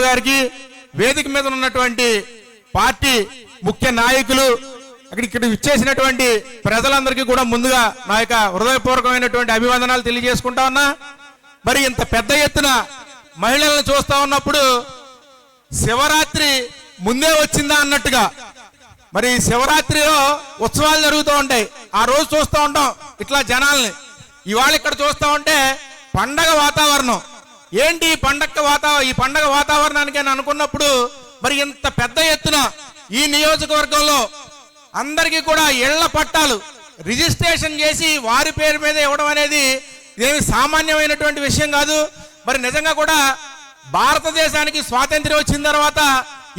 రాంబాబు గారికి వేదిక మీద ఉన్నటువంటి పార్టీ ముఖ్య నాయకులు అక్కడ ఇక్కడ ఇచ్చేసినటువంటి ప్రజలందరికీ కూడా ముందుగా నా యొక్క హృదయపూర్వకమైనటువంటి అభివందనాలు తెలియజేసుకుంటా ఉన్నా. మరి ఇంత పెద్ద ఎత్తున మహిళలను చూస్తా ఉన్నప్పుడు శివరాత్రి ముందే వచ్చిందా అన్నట్టుగా. మరి శివరాత్రిలో ఉత్సవాలు జరుగుతూ ఉంటాయి. ఆ రోజు చూస్తూ ఉంటాం ఇట్లా జనాల్ని. ఇవాళ ఇక్కడ చూస్తూ ఉంటే పండగ వాతావరణం. ఏంటి ఈ పండగ వాతావరణం ఈ పండగ వాతావరణానికి అని అనుకున్నప్పుడు మరి ఇంత పెద్ద ఎత్తున ఈ నియోజకవర్గంలో అందరికీ కూడా ఇళ్ళ పట్టాలు రిజిస్ట్రేషన్ చేసి వారి పేరు మీద ఇవ్వడం అనేది ఇదేమి సామాన్యమైనటువంటి విషయం కాదు. మరి నిజంగా కూడా భారతదేశానికి స్వాతంత్ర్యం వచ్చిన తర్వాత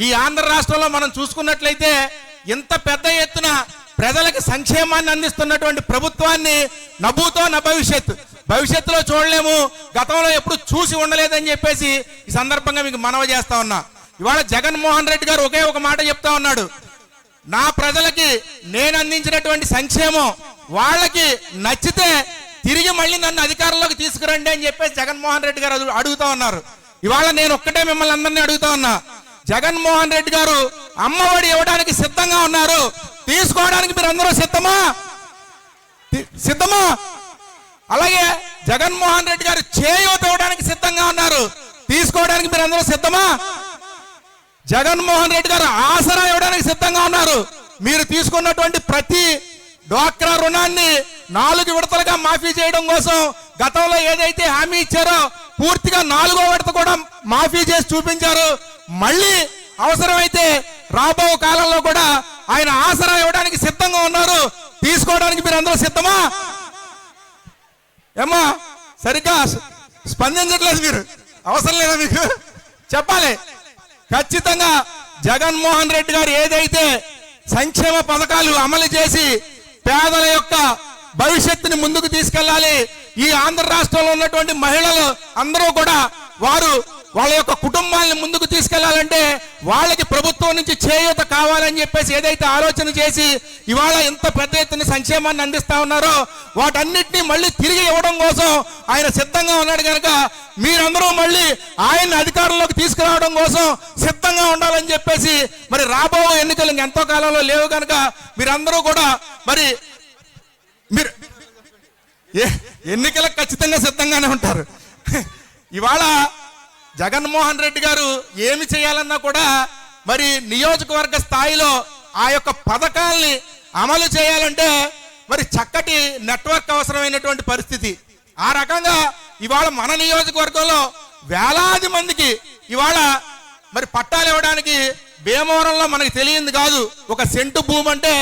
ఈ ఆంధ్ర రాష్ట్రంలో మనం చూసుకున్నట్లయితే ఇంత పెద్ద ఎత్తున ప్రజలకు సంక్షేమాన్ని అందిస్తున్నటువంటి ప్రభుత్వాన్ని నభూతో నభవిష్యత్ భవిష్యత్తులో చూడలేము. గతంలో ఎప్పుడు చూసి ఉండలేదని చెప్పేసి ఈ సందర్భంగా మీకు మనవ చేస్తా ఉన్నా. ఇవాళ జగన్మోహన్ రెడ్డి గారు ఒకే ఒక మాట చెప్తా ఉన్నాడు. నా ప్రజలకి నేను అందించినటువంటి సంక్షేమం వాళ్ళకి నచ్చితే తిరిగి మళ్ళీ నన్ను అధికారంలోకి తీసుకురండి అని చెప్పేసి జగన్మోహన్ రెడ్డి గారు అడుగుతా ఉన్నారు. ఇవాళ నేను ఒక్కటే మిమ్మల్ని అందరినీ అడుగుతా ఉన్నా. జగన్మోహన్ రెడ్డి గారు అమ్మఒడి ఇవ్వడానికి సిద్ధంగా ఉన్నారు. తీసుకోవడానికి మీరు అందరూ సిద్ధమా సిద్ధమా? అలాగే జగన్మోహన్ రెడ్డి గారు చేయూత ఇవ్వడానికి సిద్ధంగా ఉన్నారు. తీసుకోవడానికి మీరు అందరూ సిద్ధమా? జగన్మోహన్ రెడ్డి గారు ఆసరా ఇవ్వడానికి సిద్ధంగా ఉన్నారు. మీరు తీసుకున్నటువంటి ప్రతి డ్వాక్రా రుణాన్ని నాలుగు విడతలుగా మాఫీ చేయడం కోసం గతంలో ఏదైతే హామీ ఇచ్చారో పూర్తిగా నాలుగో విడత కూడా మాఫీ చేసి చూపించారు. మళ్ళీ అవసరమైతే రాబో కాలంలో కూడా ఆయన ఆసరా ఇవ్వడానికి సిద్ధంగా ఉన్నారు. తీసుకోవడానికి మీరు అందరూ సిద్ధమా? ఏమ్మా సరిగ్గా స్పందించట్లేదు మీరు. అవసరం లేదా మీకు? చెప్పాలి. ఖచ్చితంగా జగన్మోహన్ రెడ్డి గారు ఏదైతే సంక్షేమ పథకాలు అమలు చేసి పేదల యొక్క భవిష్యత్తుని ముందుకు తీసుకెళ్ళాలి ఈ ఆంధ్ర రాష్ట్రంలో ఉన్నటువంటి మహిళలు అందరూ కూడా వారు వాళ్ళ యొక్క కుటుంబాలను ముందుకు తీసుకెళ్ళాలంటే వాళ్ళకి ప్రభుత్వం నుంచి చేయూత కావాలని చెప్పేసి ఏదైతే ఆలోచన చేసి ఇవాళ ఎంత పెద్ద ఎత్తున సంక్షేమాన్ని అందిస్తా ఉన్నారో వాటన్నిటినీ మళ్ళీ తిరిగి ఇవ్వడం కోసం ఆయన సిద్ధంగా ఉన్నాడు కనుక మీరందరూ మళ్ళీ ఆయన్ని అధికారంలోకి తీసుకురావడం కోసం సిద్ధంగా ఉండాలని చెప్పేసి మరి రాబో ఎన్నికలు ఎంతో కాలంలో లేవు కనుక మీరందరూ కూడా మరి మీరు ఏ- ఎన్నికలకు ఖచ్చితంగా సిద్ధంగానే ఉంటారు. ఇవాళ జగన్మోహన్ రెడ్డి గారు ఏమి చేయాలన్నా కూడా మరి నియోజకవర్గ స్థాయిలో ఆ యొక్క పథకాల్ని అమలు చేయాలంటే మరి చక్కటి నెట్వర్క్ అవసరమైనటువంటి పరిస్థితి. ఆ రకంగా ఇవాళ మన నియోజకవర్గంలో వేలాది మందికి ఇవాళ మరి పట్టాలు ఇవ్వడానికి భీమవరంలో మనకి తెలియంది కాదు. ఒక సెంటు భూమి అంటే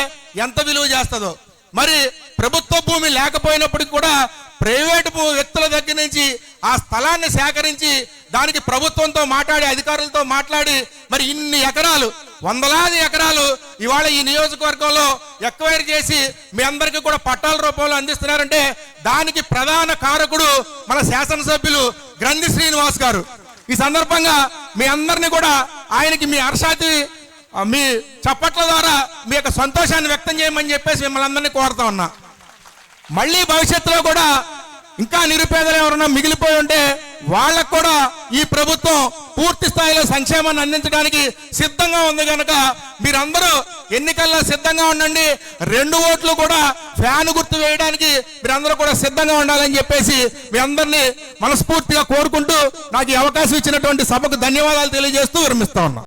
ఎంత విలువ చేస్తుందో. మరి ప్రభుత్వ భూమి లేకపోయినప్పటికీ కూడా ప్రైవేటు వ్యక్తుల దగ్గర నుంచి ఆ స్థలాన్ని సేకరించి దానికి ప్రభుత్వంతో మాట్లాడి అధికారులతో మాట్లాడి మరి ఇన్ని ఎకరాలు వందలాది ఎకరాలు ఇవాళ ఈ నియోజకవర్గంలో ఎక్వైర్ చేసి మీ అందరికీ కూడా పట్టాల రూపంలో అందిస్తున్నారంటే దానికి ప్రధాన కారకుడు మన శాసనసభ్యులు గ్రంథి శ్రీనివాస్ గారు. ఈ సందర్భంగా మీ అందరినీ కూడా ఆయనకి మీ హర్షాతి మీ చప్పట్ల ద్వారా మీ యొక్క సంతోషాన్ని వ్యక్తం చేయమని చెప్పేసి మిమ్మల్ని అందరినీ కోరుతా ఉన్నా. మళ్ళీ భవిష్యత్తులో కూడా ఇంకా నిరుపేదలు ఎవరన్నా మిగిలిపోయి ఉంటే వాళ్ళకు కూడా ఈ ప్రభుత్వం పూర్తి స్థాయిలో సంక్షేమాన్ని అందించడానికి సిద్ధంగా ఉంది కనుక మీరందరూ ఎన్నికల్లో సిద్ధంగా ఉండండి. రెండు ఓట్లు కూడా ఫ్యాన్ గుర్తు వేయడానికి మీరందరూ కూడా సిద్ధంగా ఉండాలని చెప్పేసి మీ అందరినీ మనస్ఫూర్తిగా కోరుకుంటూ నాకు ఈ అవకాశం ఇచ్చినటువంటి సభకు ధన్యవాదాలు తెలియజేస్తూ విరమిస్తా ఉన్నా.